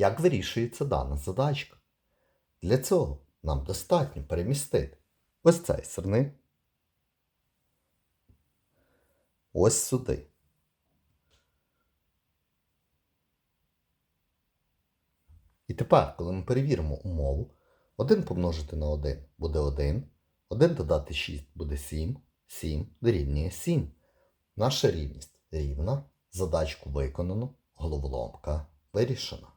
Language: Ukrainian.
Як вирішується дана задачка? Для цього нам достатньо перемістити ось цей сирник ось сюди. І тепер, коли ми перевіримо умову, 1 помножити на 1 буде 1, 1 додати 6 буде 7, 7 дорівнює 7. Наша рівність рівна, задачку виконано, головоломка вирішена.